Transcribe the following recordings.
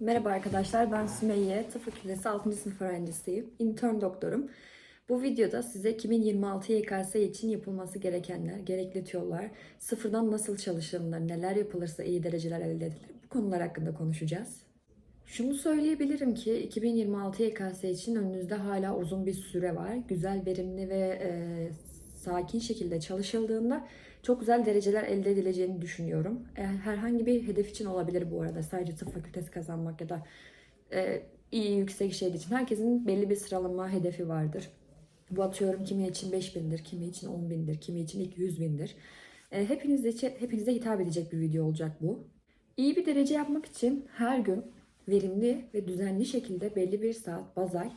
Merhaba arkadaşlar, ben Sümeyye, Tıp Fakültesi 6. sınıf öğrencisiyim. Intern doktorum. Bu videoda size 2026 YKS için yapılması gerekenler, gerekli tüyolar, sıfırdan nasıl çalışılır, neler yapılırsa iyi dereceler elde edilir, bu konular hakkında konuşacağız. Şunu söyleyebilirim ki 2026 YKS için önünüzde hala uzun bir süre var. Güzel, verimli ve e, sakin şekilde çalışıldığında çok güzel dereceler elde edileceğini düşünüyorum. E, herhangi bir hedef için olabilir bu arada. Sadece tıp fakültesi kazanmak ya da e, iyi yüksek şey için. Herkesin belli bir sıralama hedefi vardır. Bu atıyorum kimi için 5000'dir, kimi için 10.000'dir, kimi için ilk 100.000'dir. E, hepinize, için- hepinize hitap edecek bir video olacak bu. İyi bir derece yapmak için her gün verimli ve düzenli şekilde belli bir saat bazay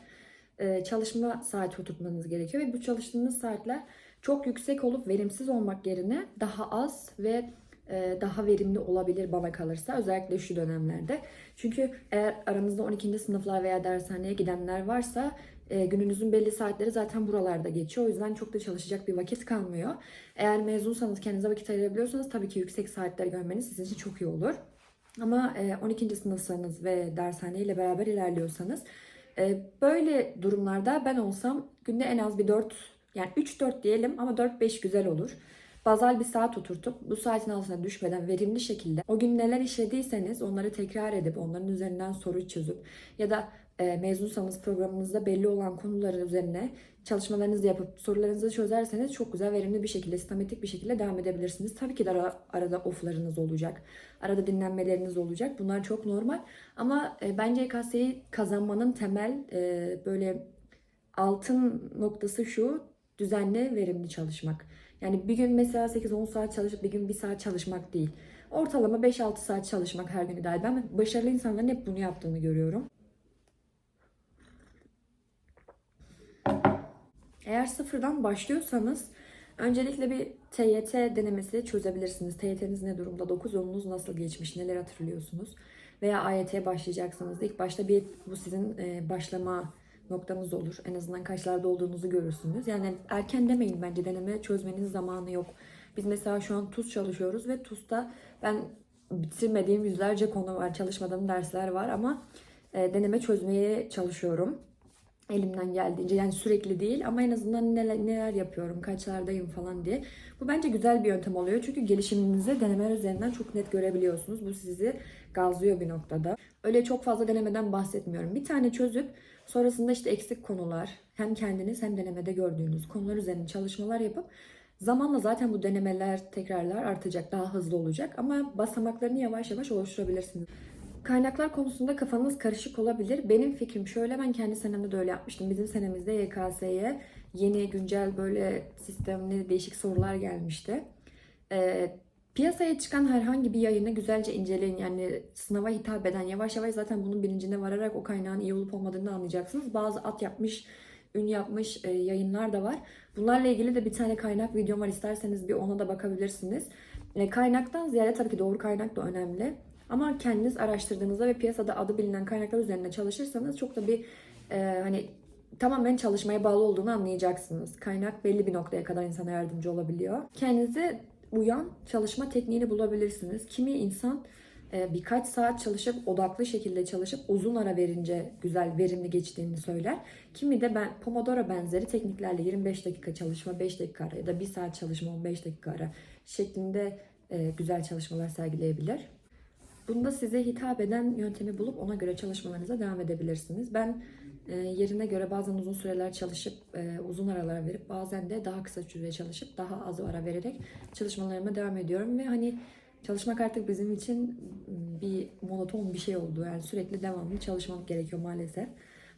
e, çalışma saati oturtmanız gerekiyor ve bu çalıştığınız saatler çok yüksek olup verimsiz olmak yerine daha az ve e, daha verimli olabilir bana kalırsa özellikle şu dönemlerde. Çünkü eğer aranızda 12. sınıflar veya dershaneye gidenler varsa e, gününüzün belli saatleri zaten buralarda geçiyor. O yüzden çok da çalışacak bir vakit kalmıyor. Eğer mezunsanız kendinize vakit ayırabiliyorsanız tabii ki yüksek saatler görmeniz sizin için çok iyi olur. Ama e, 12. sınıfsanız ve dershane ile beraber ilerliyorsanız e, böyle durumlarda ben olsam günde en az bir 4 yani 3-4 diyelim ama 4-5 güzel olur. Bazal bir saat oturtup bu saatin altına düşmeden verimli şekilde o gün neler işlediyseniz onları tekrar edip onların üzerinden soru çözüp ya da e, mezunsanız programınızda belli olan konuların üzerine çalışmalarınızı yapıp sorularınızı çözerseniz çok güzel verimli bir şekilde sistematik bir şekilde devam edebilirsiniz. Tabii ki de ara- arada offlarınız olacak. Arada dinlenmeleriniz olacak. Bunlar çok normal. Ama e, bence YKS'yi kazanmanın temel e, böyle altın noktası şu düzenli verimli çalışmak. Yani bir gün mesela 8-10 saat çalışıp bir gün 1 saat çalışmak değil. Ortalama 5-6 saat çalışmak her gün ideal. Ben başarılı insanların hep bunu yaptığını görüyorum. Eğer sıfırdan başlıyorsanız öncelikle bir TYT denemesi çözebilirsiniz. TYT'niz ne durumda? 9 yolunuz nasıl geçmiş? Neler hatırlıyorsunuz? Veya AYT'ye başlayacaksınız. İlk başta bir bu sizin e, başlama noktanız olur. En azından kaçlarda olduğunuzu görürsünüz. Yani erken demeyin bence deneme çözmenin zamanı yok. Biz mesela şu an TUS çalışıyoruz ve TUS'ta ben bitirmediğim yüzlerce konu var, çalışmadığım dersler var ama e, deneme çözmeye çalışıyorum elimden geldiğince yani sürekli değil ama en azından neler, neler yapıyorum, kaçlardayım falan diye. Bu bence güzel bir yöntem oluyor çünkü gelişiminizi denemeler üzerinden çok net görebiliyorsunuz. Bu sizi gazlıyor bir noktada. Öyle çok fazla denemeden bahsetmiyorum. Bir tane çözüp sonrasında işte eksik konular hem kendiniz hem denemede gördüğünüz konular üzerine çalışmalar yapıp Zamanla zaten bu denemeler, tekrarlar artacak, daha hızlı olacak ama basamaklarını yavaş yavaş oluşturabilirsiniz. Kaynaklar konusunda kafanız karışık olabilir. Benim fikrim şöyle, ben kendi senemde de öyle yapmıştım. Bizim senemizde YKS'ye yeni, güncel böyle sistemli değişik sorular gelmişti. Ee, piyasaya çıkan herhangi bir yayını güzelce inceleyin. Yani sınava hitap eden, yavaş yavaş zaten bunun bilincine vararak o kaynağın iyi olup olmadığını anlayacaksınız. Bazı at yapmış, ün yapmış e, yayınlar da var. Bunlarla ilgili de bir tane kaynak videom var. İsterseniz bir ona da bakabilirsiniz. E, kaynaktan ziyade tabii ki doğru kaynak da önemli. Ama kendiniz araştırdığınızda ve piyasada adı bilinen kaynaklar üzerine çalışırsanız çok da bir e, hani tamamen çalışmaya bağlı olduğunu anlayacaksınız. Kaynak belli bir noktaya kadar insana yardımcı olabiliyor. Kendinize uyan çalışma tekniğini bulabilirsiniz. Kimi insan e, birkaç saat çalışıp odaklı şekilde çalışıp uzun ara verince güzel verimli geçtiğini söyler. Kimi de ben Pomodoro benzeri tekniklerle 25 dakika çalışma 5 dakika ara ya da 1 saat çalışma 15 dakika ara şeklinde e, güzel çalışmalar sergileyebilir. Bunda size hitap eden yöntemi bulup ona göre çalışmalarınıza devam edebilirsiniz. Ben e, yerine göre bazen uzun süreler çalışıp e, uzun aralar verip bazen de daha kısa süre çalışıp daha az ara vererek çalışmalarıma devam ediyorum ve hani çalışmak artık bizim için bir monoton bir şey oldu. Yani sürekli devamlı çalışmak gerekiyor maalesef.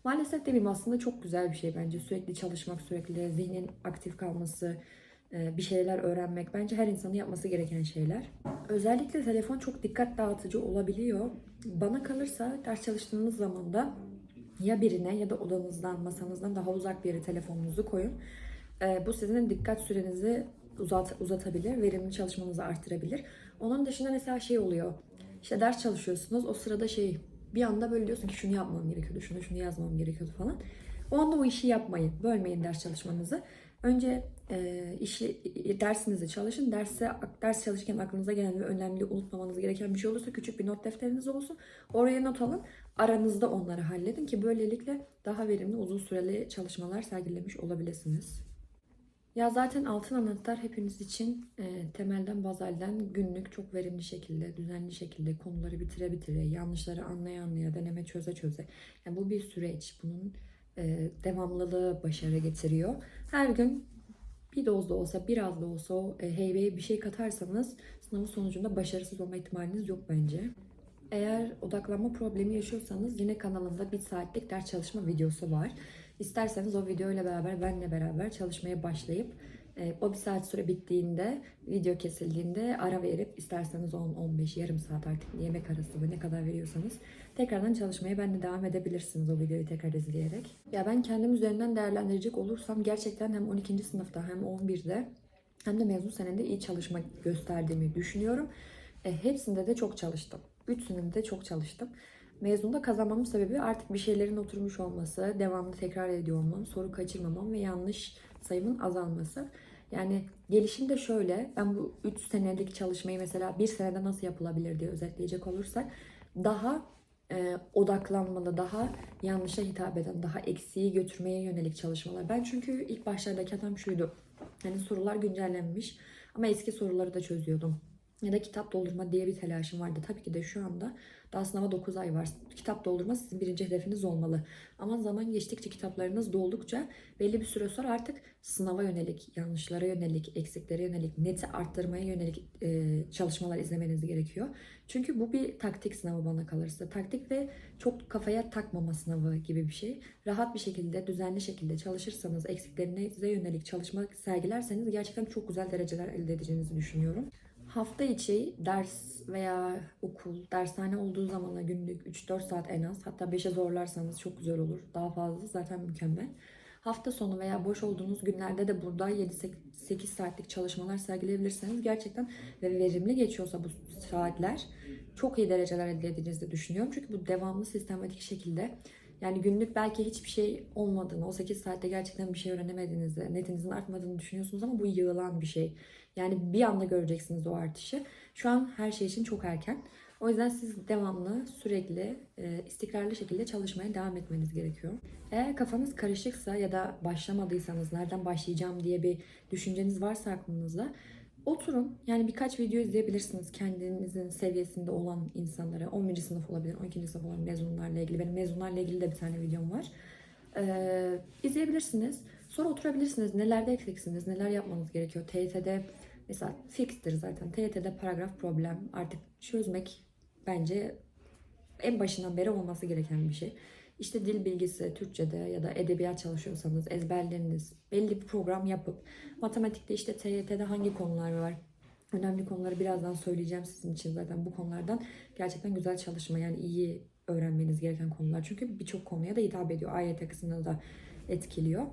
Maalesef demeyeyim aslında çok güzel bir şey bence. Sürekli çalışmak, sürekli zihnin aktif kalması, bir şeyler öğrenmek bence her insanın yapması gereken şeyler. Özellikle telefon çok dikkat dağıtıcı olabiliyor. Bana kalırsa ders çalıştığınız zaman da ya birine ya da odanızdan, masanızdan daha uzak bir yere telefonunuzu koyun. E, bu sizin dikkat sürenizi uzat, uzatabilir, verimli çalışmanızı arttırabilir. Onun dışında mesela şey oluyor. İşte ders çalışıyorsunuz. O sırada şey bir anda böyle diyorsun ki şunu yapmam gerekiyordu, şunu şunu yazmam gerekiyordu falan. O anda o işi yapmayın. Bölmeyin ders çalışmanızı. Önce e, işi, dersinizi çalışın. Derse ders çalışırken aklınıza gelen ve önemli unutmamanız gereken bir şey olursa küçük bir not defteriniz olsun. Oraya not alın. Aranızda onları halledin ki böylelikle daha verimli uzun süreli çalışmalar sergilemiş olabilirsiniz. Ya zaten altın anahtar hepimiz için e, temelden bazalden günlük çok verimli şekilde, düzenli şekilde konuları bitire bitire, yanlışları anlaya anlaya, deneme çöze çöze. Yani bu bir süreç. Bunun devamlılığı başarı getiriyor. Her gün bir doz da olsa, biraz da olsa o e, heybeye bir şey katarsanız sınavın sonucunda başarısız olma ihtimaliniz yok bence. Eğer odaklanma problemi yaşıyorsanız yine kanalımda bir saatlik ders çalışma videosu var. İsterseniz o videoyla beraber benle beraber çalışmaya başlayıp e, o bir saat süre bittiğinde video kesildiğinde ara verip isterseniz 10-15 yarım saat artık yemek arası ve ne kadar veriyorsanız tekrardan çalışmaya benle devam edebilirsiniz o videoyu tekrar izleyerek. Ya ben kendim üzerinden değerlendirecek olursam gerçekten hem 12. sınıfta hem 11'de hem de mezun senede iyi çalışma gösterdiğimi düşünüyorum. E, hepsinde de çok çalıştım. Üçsünde de çok çalıştım. Mezunda kazanmamın sebebi artık bir şeylerin oturmuş olması, devamlı tekrar ediyor olmam, soru kaçırmamam ve yanlış sayımın azalması. Yani gelişim de şöyle, ben bu 3 senelik çalışmayı mesela bir senede nasıl yapılabilir diye özetleyecek olursak daha e, odaklanmalı, daha yanlışa hitap eden, daha eksiği götürmeye yönelik çalışmalar. Ben çünkü ilk başlardaki adam şuydu. Hani sorular güncellenmiş ama eski soruları da çözüyordum. Ya da kitap doldurma diye bir telaşım vardı. Tabii ki de şu anda daha sınava 9 ay var. Kitap doldurma sizin birinci hedefiniz olmalı. Ama zaman geçtikçe kitaplarınız doldukça belli bir süre sonra artık sınava yönelik, yanlışlara yönelik, eksiklere yönelik, neti arttırmaya yönelik e, çalışmalar izlemeniz gerekiyor. Çünkü bu bir taktik sınavı bana kalırsa. Taktik ve çok kafaya takmama sınavı gibi bir şey. Rahat bir şekilde, düzenli şekilde çalışırsanız, eksiklerinize yönelik çalışma sergilerseniz gerçekten çok güzel dereceler elde edeceğinizi düşünüyorum. Hafta içi ders veya okul, dershane olduğu zamana günlük 3-4 saat en az hatta 5'e zorlarsanız çok güzel olur. Daha fazla zaten mükemmel. Hafta sonu veya boş olduğunuz günlerde de burada 7-8 saatlik çalışmalar sergileyebilirseniz gerçekten ve verimli geçiyorsa bu saatler çok iyi dereceler elde edeceğinizi düşünüyorum. Çünkü bu devamlı sistematik şekilde yani günlük belki hiçbir şey olmadığını, o 8 saatte gerçekten bir şey öğrenemediğinizi, netinizin artmadığını düşünüyorsunuz ama bu yığılan bir şey. Yani bir anda göreceksiniz o artışı. Şu an her şey için çok erken. O yüzden siz devamlı, sürekli, e, istikrarlı şekilde çalışmaya devam etmeniz gerekiyor. Eğer kafanız karışıksa ya da başlamadıysanız, nereden başlayacağım diye bir düşünceniz varsa aklınızda, oturun. Yani birkaç video izleyebilirsiniz kendinizin seviyesinde olan insanlara. 11. sınıf olabilir, 12. sınıf olan mezunlarla ilgili. Benim mezunlarla ilgili de bir tane videom var. Ee, izleyebilirsiniz. Sonra oturabilirsiniz. Nelerde eksiksiniz, neler yapmanız gerekiyor. TYT'de mesela fixtir zaten. TYT'de paragraf problem artık çözmek bence en başından beri olması gereken bir şey. İşte dil bilgisi, Türkçe'de ya da edebiyat çalışıyorsanız ezberleriniz, belli bir program yapıp matematikte işte TYT'de hangi konular var? Önemli konuları birazdan söyleyeceğim sizin için zaten bu konulardan gerçekten güzel çalışma yani iyi öğrenmeniz gereken konular. Çünkü birçok konuya da hitap ediyor. AYT kısmını da etkiliyor.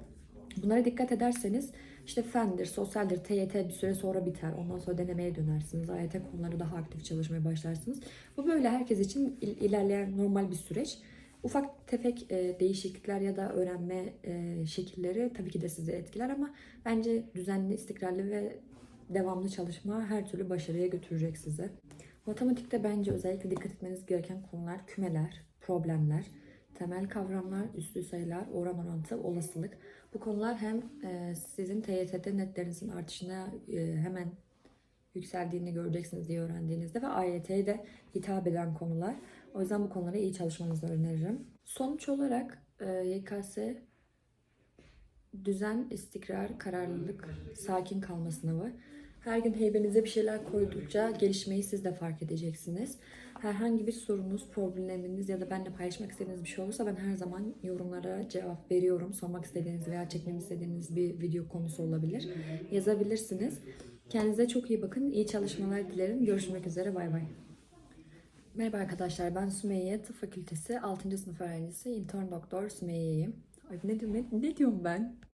Bunlara dikkat ederseniz işte fendir, sosyaldir, TYT bir süre sonra biter. Ondan sonra denemeye dönersiniz. AYT konuları daha aktif çalışmaya başlarsınız. Bu böyle herkes için il- ilerleyen normal bir süreç. Ufak tefek e, değişiklikler ya da öğrenme e, şekilleri tabii ki de sizi etkiler ama bence düzenli, istikrarlı ve devamlı çalışma her türlü başarıya götürecek sizi. Matematikte bence özellikle dikkat etmeniz gereken konular kümeler, problemler, temel kavramlar, üslü sayılar, oran orantı, olasılık. Bu konular hem e, sizin TYT'de netlerinizin artışına e, hemen yükseldiğini göreceksiniz diye öğrendiğinizde ve AYT'ye de hitap eden konular. O yüzden bu konulara iyi çalışmanızı öneririm. Sonuç olarak e, YKS düzen, istikrar, kararlılık, sakin kalma sınavı. Her gün heybenize bir şeyler koydukça gelişmeyi siz de fark edeceksiniz. Herhangi bir sorunuz, probleminiz ya da benimle paylaşmak istediğiniz bir şey olursa ben her zaman yorumlara cevap veriyorum. Sormak istediğiniz veya çekmemi istediğiniz bir video konusu olabilir. Yazabilirsiniz. Kendinize çok iyi bakın. İyi çalışmalar dilerim. Görüşmek üzere. Bay bay. Merhaba arkadaşlar. Ben Sümeyye. Tıp Fakültesi 6. sınıf öğrencisi. intern doktor Sümeyye'yim. Ay ne, diyorum- ne, ne diyorum ben?